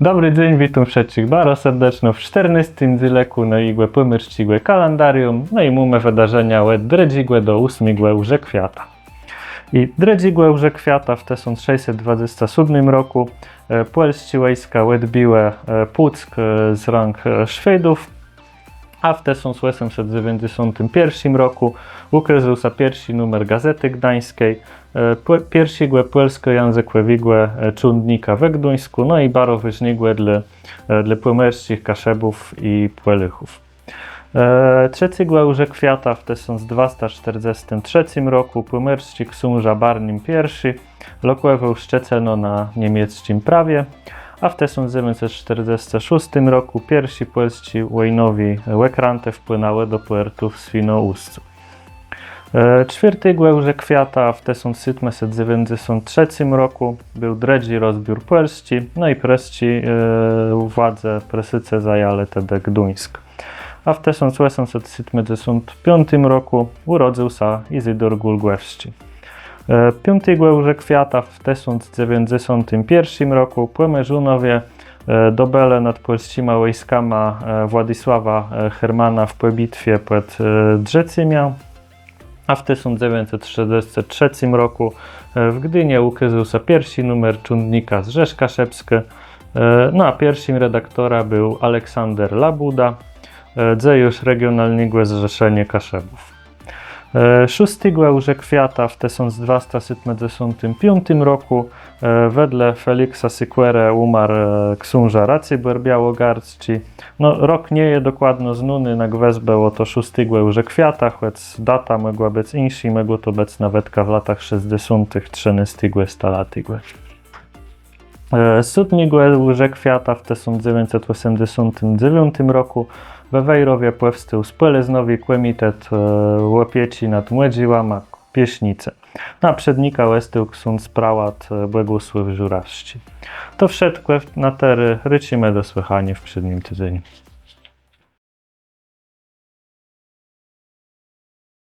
Dobry dzień, witam wszystkich bardzo serdecznie w 14 dzileku na igłe pomyślcigłe kalendarium, no i mamy wydarzenia łed dredzigłe do 8 łże kwiata. I dredzigłe łże kwiata w 1627 roku e, polscy wojska odbiły e, Puck e, z rąk Szwedów, a w 1891 roku. Ukazał się pierwszy numer Gazety Gdańskiej, e, pierwszy głę polsko-językłe wigłe e, czundnika we Gduńsku, no i bardzo ważne dla, e, dla pomorskich kaszebów i płelychów. Trzeci głęże kwiata w 1243 roku. Pomorski książę Barnim I lokłował szczeceno na niemieckim prawie, a w 1946 roku pierwsi polscy wojnowi łekrante wpłynęły do puertu w Swinoujściu. E, Czwarty głęże kwiata w 1793 roku był dredzi rozbiór polski, no i presci e, władze presyce zajęły tedy Gduńsk. A w 1875 roku urodził się Izydor Gulgłewski. E, Piąty głęże kwiata w 1091 roku. Płemierzunowie e, dobele nad polskimi wojskami e, Władysława Hermana w pobitwie pod Drzecymia, a w 1963 roku w Gdynie ukazał się pierwszy numer czundnika z Rzeszka Szepskie, no a pierwszym redaktora był Aleksander Labuda, gdzie już regionalnego zrzeszenie Kaszebów. E, Szósty głęże kwiata w 1275 roku e, wedle Feliksa Syquere umarł e, książę Racibor Białogardzki. No, rok nie jest dokładno znany, na gwezbę o to szósty głęże kwiata, choć data mogła być inna, mogło to być nawet w latach 60. 13 stalaty. Sudni głęże kwiata w 1989 roku we Wejrowie powstał Speleznowi Komitet e, Łopieci nad Młodziłama Pieśnice. Na przednika łestył ksiądz prałat e, Błogosław Żurawski. To wszystko na tery rycimy do słychania w przednim tygodniu.